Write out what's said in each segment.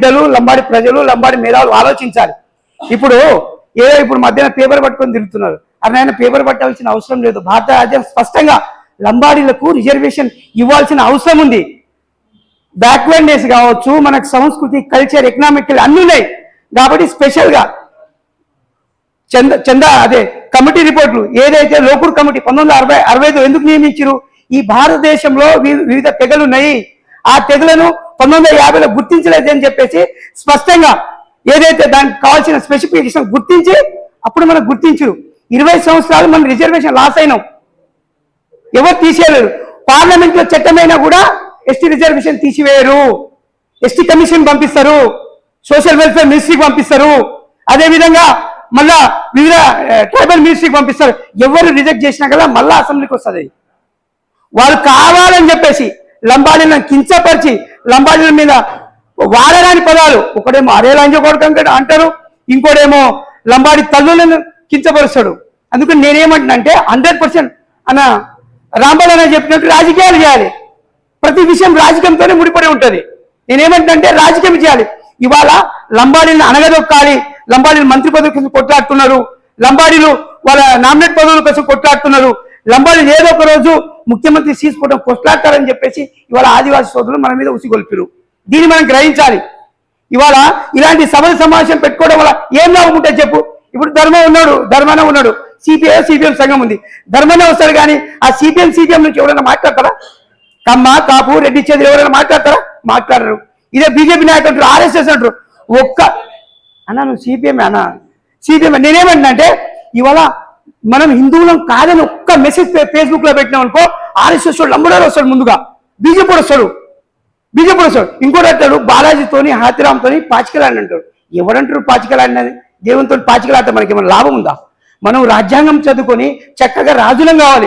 బిడ్డలు లంబాడి ప్రజలు లంబాడి మేధావులు ఆలోచించాలి. ఇప్పుడు ఏదో ఇప్పుడు మధ్యాహ్నం పేపర్ పట్టుకొని తిరుగుతున్నారు. అది ఆయన పేపర్ పట్టాల్సిన అవసరం లేదు. భారత రాజ్యం స్పష్టంగా లంబాడీలకు రిజర్వేషన్ ఇవ్వాల్సిన అవసరం ఉంది. బ్యాక్వర్డ్నెస్ కావచ్చు మనకు సంస్కృతి కల్చర్ ఎకనామికల్ అన్ని ఉన్నాయి. కాబట్టి స్పెషల్గా చంద చంద అదే కమిటీ రిపోర్ట్లు ఏదైతే లోకూర్ కమిటీ పంతొమ్మిది వందల అరవై అరవై ఎందుకు నియమించారు ఈ భారతదేశంలో వివిధ తెగలు ఉన్నాయి ఆ తెగులను పంతొమ్మిది వందల యాభైలో గుర్తించలేదు అని చెప్పేసి స్పష్టంగా ఏదైతే దానికి కావాల్సిన స్పెసిఫికేషన్ గుర్తించి అప్పుడు మనం గుర్తించరు. ఇరవై సంవత్సరాలు మనం రిజర్వేషన్ లాస్ అయినాం. ఎవరు తీసేయలేరు. పార్లమెంట్లో చట్టమైనా కూడా ఎస్టీ రిజర్వేషన్ తీసివేయరు. ఎస్టీ కమిషన్ పంపిస్తారు. సోషల్ వెల్ఫేర్ మినిస్ట్రీకి పంపిస్తారు. అదేవిధంగా మళ్ళా వివిధ ట్రైబల్ మినిస్ట్రీకి పంపిస్తారు. ఎవరు రిజెక్ట్ చేసినా కదా మళ్ళా అసెంబ్లీకి వస్తుంది. వాళ్ళు కావాలని చెప్పేసి లంబాడీలను కించపరిచి లంబాడీల మీద వాడరాని పదాలు. ఒకడేమో అరే లంజ కొడుకు అంటారు ఇంకోడేమో లంబాడి తల్లులను కించపరుస్తాడు. అందుకని నేనేమంటున్నా అంటే హండ్రెడ్ పర్సెంట్ అన్న రాంబాబు చెప్పినట్టు రాజకీయాలు చేయాలి. ప్రతి విషయం రాజకీయంతోనే ముడిపడి ఉంటుంది. నేనేమంటున్నా అంటే రాజకీయం చేయాలి. ఇవాళ లంబాడీలను అనగదొక్కాలి లంబాడీలు మంత్రి పదవి కోసం కొట్లాడుతున్నారు లంబాడీలు వాళ్ళ నామినేట్ పదవుల కోసం కొట్లాడుతున్నారు లంబాడీలు ఏదో ఒక రోజు ముఖ్యమంత్రి తీసుకోవడం కొట్లాడతారని చెప్పేసి ఇవాళ ఆదివాసీ సోదరులు మన మీద ఉసిగొల్పిరు దీన్ని మనం గ్రహించాలి. ఇవాళ ఇలాంటి సభలు సమావేశం పెట్టుకోవడం వల్ల ఏం లాభం ఉంటే చెప్పు? ఇప్పుడు ధర్మ ఉన్నాడు ధర్మాన ఉన్నాడు. సిపిఐ సిపిఎం సంఘం ఉంది. ధర్మనే వస్తారు కానీ ఆ సిపిఎం సిపిఎం నుంచి ఎవరైనా మాట్లాడతారా? కమ్మ కాపు రెడ్డి చేతులు ఎవరైనా మాట్లాడతారా? మాట్లాడరు. ఇదే బీజేపీ నాయకులు అంటారు ఆర్ఎస్ఎస్ అంటారు. ఒక్క అన్నా నువ్వు సిపిఎం అన్నా? సిపిఎం నేనేమంటున్నా అంటే ఇవాళ మనం హిందువులం కాదని ఒక్క మెసేజ్ ఫేస్బుక్లో పెట్టినాం అనుకో ఆర్ఎస్ఎస్ వాడు లంబడారు వస్తాడు ముందుగా. బీజేపీ వస్తాడు. బీజేపీ వస్తాడు. ఇంకోటి అంటాడు బాలాజీతోని హాతిరామ్తోని పాచికలాడిని అంటాడు. ఎవడంటారు పాచికలాడినది? దేవునితో పాచికలాడితే మనకి ఏమైనా లాభం ఉందా? మనం రాజ్యాంగం చదువుకొని చక్కగా రాజులం కావాలి.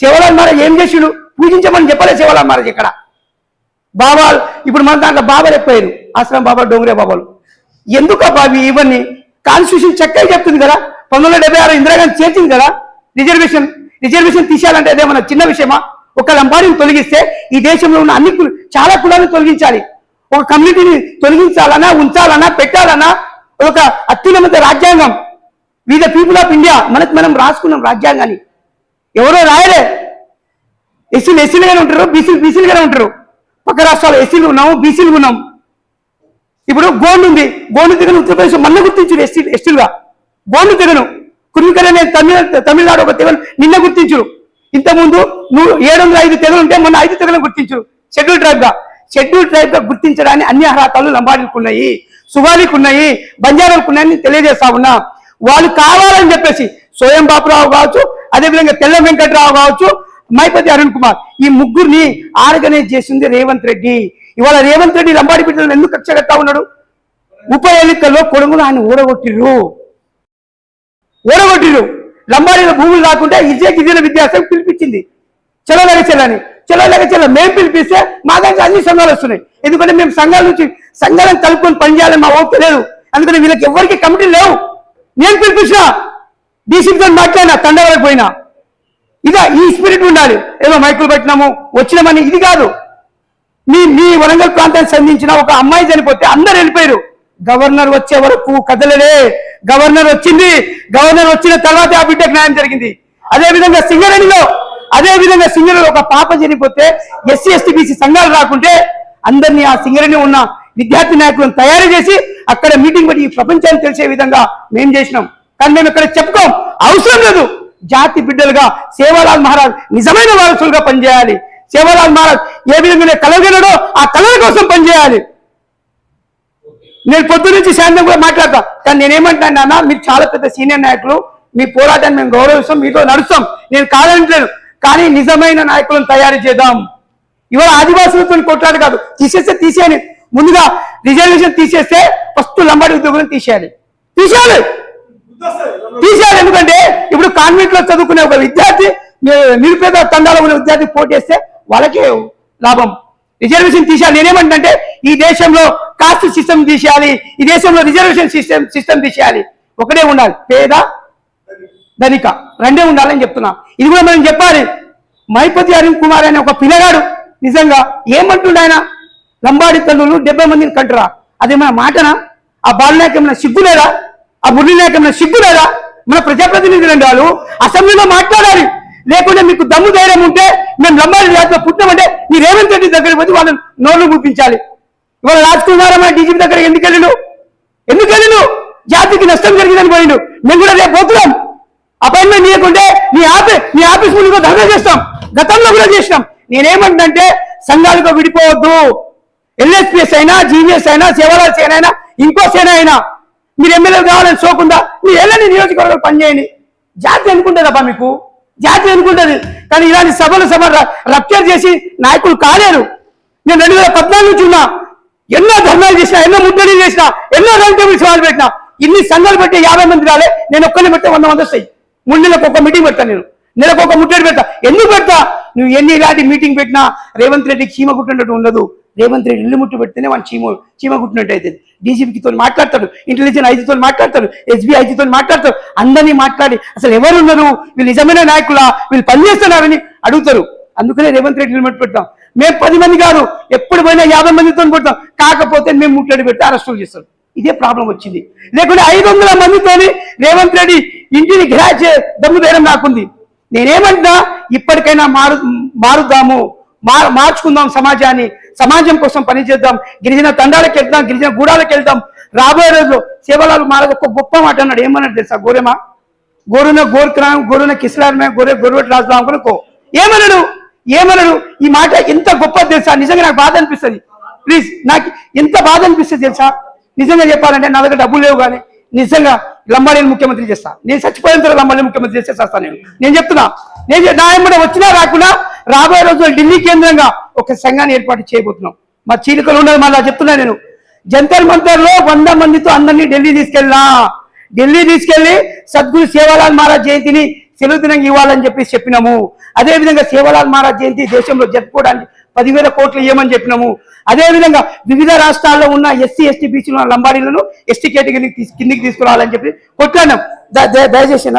శివలాల్ మహారాజ్ ఏం చేసిండు? పూజించమని చెప్పలే శివలాల్ మహారాజ్ ఇక్కడ. బాబాలు ఇప్పుడు మన దాంట్లో బాబాలు ఎక్కువయ్యారు ఆశ్రమం బాబా డోంగరే బాబాలు. ఎందుకు బాబు ఇవన్నీ? కాన్స్టిట్యూషన్ చక్కగా చెప్తుంది కదా. పంతొమ్మిది వందల డెబ్బై ఆరు ఇందిరాగాంధీ చేసింది కదా? రిజర్వేషన్. రిజర్వేషన్ తీసేయాలంటే అదేమన్నా చిన్న విషయమా? ఒక లంబాడిని తొలగిస్తే ఈ దేశంలో ఉన్న అన్ని చాలా కులాలను తొలగించాలి. ఒక కమ్యూనిటీని తొలగించాలన్నా ఉంచాలన్నా పెట్టాలన్నా ఒక అత్యున్నత రాజ్యాంగం. వివిధ పీపుల్ ఆఫ్ ఇండియా మనకు మనం రాసుకున్నాం రాజ్యాంగాన్ని. ఎవరో రాయలే. ఎస్సీలు ఎస్సీలుగానే ఉంటారు బీసీలు బీసీలుగానే ఉంటారు. పక్క రాష్ట్రాలు ఎస్సీలు ఉన్నాము బీసీలు ఉన్నాం. ఇప్పుడు గోండు ఉంది గోండు తెగను ఉత్తరప్రదేశ్ మొన్న గుర్తించారు ఎస్సీ ఎస్టీలుగా. గోండు తెగను. కురికర తమిళ తమిళనాడు ఒక తెగలు నిన్న గుర్తించరు. ఇంతకుముందు నువ్వు ఏడు వందల ఐదు తెగలు ఉంటే మొన్న ఐదు తెగలను గుర్తించరు. షెడ్యూల్ ట్రైబ్గా షెడ్యూల్ ట్రైబ్గా గుర్తించడానికి అన్ని అర్హతలు లంబాడీలకు ఉన్నాయి సుగాలికి ఉన్నాయి బంజారాలకు ఉన్నాయని తెలియజేస్తా ఉన్నా. వాళ్ళు కావాలని చెప్పేసి స్వయం బాపురావు కావచ్చు అదేవిధంగా తెల్ల వెంకట్రావు కావచ్చు మైపతి అరుణ్ కుమార్ ఈ ముగ్గురిని ఆర్గనైజ్ చేసింది రేవంత్ రెడ్డి. ఇవాళ రేవంత్ రెడ్డి లంబాడి బిడ్డలను ఎందుకు కక్షగట్టా ఉన్నాడు? ఉప ఎన్నికల్లో కొడుగును ఆయన ఊడగొట్టిర్రు. ఓడగొట్టిరు లంబాడీల భూములు రాకుంటే ఇదే గిరిజన విద్యాసం పిలిపించింది. చెలలేక చెల్లని చెలలేక చెల్ల మేము పిలిపిస్తే మా దగ్గర అన్ని సంఘాలు వస్తున్నాయి. ఎందుకంటే మేము సంఘాల నుంచి సంఘాలను కలుపుకొని పనిచేయాలని మా ఓపిక లేదు. అందుకని వీళ్ళకి ఎవరికి కమిటీ లేవు. నేను పిలిపించిన. డీసీతో మాట్లాడినా తండవరకు పోయినా. ఇదా ఈ స్పిరిట్ ఉండాలి. ఏదో మైకులు పెట్టినాము వచ్చినామని ఇది కాదు. మీ మీ వరంగల్ ప్రాంతానికి సంధించిన ఒక అమ్మాయి చనిపోతే అందరు వెళ్ళిపోయారు గవర్నర్ వచ్చే వరకు కదలలే. గవర్నర్ వచ్చింది గవర్నర్ వచ్చిన తర్వాత ఆ బిడ్డకు న్యాయం జరిగింది. అదే విధంగా సింగరేణిలో అదే విధంగా సింగరేణిలో ఒక పాప జరిగిపోతే ఎస్సీ ఎస్టీ బీసీ సంఘాలు రాకుంటే అందరినీ ఆ సింగరేణి ఉన్న విద్యార్థి నాయకులను తయారు చేసి అక్కడ మీటింగ్ పెట్టి ఈ ప్రపంచాన్ని తెలిసే విధంగా మేము చేసినాం. కానీ మేము ఇక్కడ చెప్పుకోం అవసరం లేదు. జాతి బిడ్డలుగా సేవాలాల్ మహారాజ్ నిజమైన వారసులుగా పనిచేయాలి. సేవాలాల్ మహారాజ్ ఏ విధంగా కలగలడో ఆ కళల కోసం పనిచేయాలి. నేను పొద్దు నుంచి సాయంత్రం కూడా మాట్లాడతా. కానీ నేనేమంటాను నాన్న మీరు చాలా పెద్ద సీనియర్ నాయకులు మీ పోరాటాన్ని మేము గౌరవిస్తాం మీతో నడుస్తాం. నేను కాదంటలేను కానీ నిజమైన నాయకులను తయారు చేద్దాం. ఇవాళ ఆదివాసులతో కొట్లాడు కాదు తీసేస్తే తీసేయాలి ముందుగా రిజర్వేషన్ తీసేస్తే ఫస్ట్ లంబాడి ఉద్యోగులను తీసేయాలి. తీసేయాలి! తీసేయాలి ఎందుకంటే ఇప్పుడు కాన్వెంట్లో చదువుకునే ఒక విద్యార్థి నిరుపేద తండాలో ఉన్న విద్యార్థి పోటీ వాళ్ళకే లాభం. రిజర్వేషన్ తీసేయాలి. నేనేమంటే ఈ దేశంలో కాస్ట్ సిస్టమ్ తీసేయాలి ఈ దేశంలో రిజర్వేషన్ సిస్టమ్ సిస్టమ్ తీసేయాలి. ఒకటే ఉండాలి పేద ధనిక. రెండే ఉండాలని చెప్తున్నా. ఇది కూడా మనం చెప్పాలి. మైపతి అరుణ్ కుమార్ అనే ఒక పిల్లగాడు నిజంగా ఏమంటుండ ఆయన? లంబాడి తల్లులు డెబ్బై మందిని కంటురా? అదేమైనా మాటనా? ఆ బాలనాయకు ఏమైనా సిగ్గు లేదా? ఆ మురళి నాయకు ఏమైనా సిగ్గు లేదా? మన ప్రజాప్రతినిధులు వాళ్ళు అసెంబ్లీలో మాట్లాడాలి. లేకుంటే మీకు దమ్ము ధైర్యం ఉంటే మేము లంబాడి జాతిలో పుట్టినామంటే మీరు రేవంత్ రెడ్డి దగ్గర పోయి వాళ్ళని నోళ్ళు ముప్పించాలి ఇవాళ రాజ్ కుమార్ అమ్మ డీజీపీ దగ్గర ఎందుకు వెళ్ళిను ఎందుకు వెళ్ళిను జాతికి నష్టం జరిగిందని పోయిండు. మేము కూడా రేపు పోతున్నాం. అపాయింట్మెంట్ ఇవ్వకుంటే నీ ఆఫీ నీ ఆఫీస్ ముందు కూడా ధర్నా చేస్తాం. గతంలో కూడా చేసినాం. నేనేమంటే సంఘాలకు విడిపోవద్దు. ఎల్ఎస్పిఎస్ అయినా జీవీఎస్ అయినా సేవల సేన అయినా ఇంకో సేన అయినా మీరు ఎమ్మెల్యే కావాలని సోకుందా మీరు వెళ్ళని నియోజకవర్గం పనిచేయండి. జాతి అనుకుంటుందబ్బా మీకు? జాతి అనుకుంటుంది కానీ ఇలాంటి సభలు సభ రప్చర్ చేసి నాయకులు కాలేరు. నేను రెండు వేల పద్నాలుగు నుంచి ఉన్నా. ఎన్నో ధర్నాలు చేసినా ఎన్నో ముట్టడి చేసినా ఎన్నో రౌండ్ టేబుల్స్ వాళ్ళు పెట్టినా ఇన్ని సంఘాలు పెట్టి యాభై మంది రాలే నేను ఒక్కరిని పెడితే వంద మంది వస్తాయి. మూడు నెలలకు ఒక మీటింగ్ పెడతా నేను. నెలకు ఒక ముట్టడి పెడతా. ఎందుకు పెడతా? నువ్వు ఎన్ని ఇలాంటి మీటింగ్ పెట్టినా రేవంత్ రెడ్డి చీమ కుట్టినట్టు ఉండదు. రేవంత్ రెడ్డి ఇల్లు ముట్టు పెడితేనే వాడు చీమ చీమ కుట్టినట్టు అవుతుంది. డీజీపీతో మాట్లాడతాడు ఇంటెలిజెన్స్ ఐజీతో మాట్లాడతాడు ఎస్బీ ఐజీతో మాట్లాడతాడు. అందరినీ మాట్లాడి అసలు ఎవరున్నారు? వీళ్ళు నిజమైన నాయకులా? వీళ్ళు పనిచేస్తున్నారని అడుగుతారు. అందుకనే రేవంత్ రెడ్డి ముట్టు పెడతాం. మేము పది మంది కాదు ఎప్పుడు పోయినా యాభై మందితో పెడతాం కాకపోతే మేము ముట్టడి పెట్టి అరెస్టులు చేస్తాం. ఇదే ప్రాబ్లం వచ్చింది. లేకుంటే ఐదు వందల మందితోని రేవంత్ రెడ్డి ఇంటిని గ్రాచే దమ్ము ధైర్యం నాకుంది. నేనేమంటున్నా ఇప్పటికైనా మారు మారుద్దాము. మార్ మార్చుకుందాం సమాజాన్ని. సమాజం కోసం పనిచేద్దాం గిరిజన తండాలకు వెళ్దాం గిరిజన గూడాలకు వెళ్దాం. రాబోయే రోజుల్లో సేవలాలు మారదు. ఒక గొప్ప మాట అన్నాడు. ఏమన్నాడు తెలుసా గోరేమా గోరున గోర్ఖరాం గోరున కిస్లారమే గోరే గొర్రెట్ రాజురాం అనుకో ఏమన్నాడు? ఏమనరు? ఈ మాట ఎంత గొప్ప తెలుసా? నిజంగా నాకు బాధ అనిపిస్తుంది. ప్లీజ్ నాకు ఎంత బాధ అనిపిస్తుంది తెలుసా? నిజంగా చెప్పాలంటే నా దగ్గర డబ్బులు లేవు కానీ నిజంగా లంబాడీని ముఖ్యమంత్రి చేస్తా. నేను చచ్చిపోయిన తర్వాత లంబాడీని ముఖ్యమంత్రి చేసే నేను. నేను చెప్తున్నా నేను నా ఎంబడి వచ్చినా రాకుండా రాబోయే రోజుల్లో ఢిల్లీ కేంద్రంగా ఒక సంఘాన్ని ఏర్పాటు చేయబోతున్నాం. మా చీలికలు ఉన్నది మళ్ళీ చెప్తున్నా నేను. జంతర్ మంతర్లో వంద మందితో అందరినీ ఢిల్లీ తీసుకెళ్ళినా. ఢిల్లీ తీసుకెళ్ళి సద్గురు సేవాలాల్ మహారాజ్ జయంతిని సెలవు దినంగా ఇవ్వాలని చెప్పి చెప్పినాము. అదే విధంగా మహారాజ్ జయంతి దేశంలో జరుపుకోవడానికి పదివేల కోట్లు ఇవ్వమని చెప్పినాము. అదే విధంగా వివిధ రాష్ట్రాల్లో ఉన్న ఎస్సీ ఎస్టీ బీసీలో లంబాడీలను ఎస్టీ కేటగిరీ కిందికి తీసుకురావాలని చెప్పి కొట్లాడినాం. దయచేసిన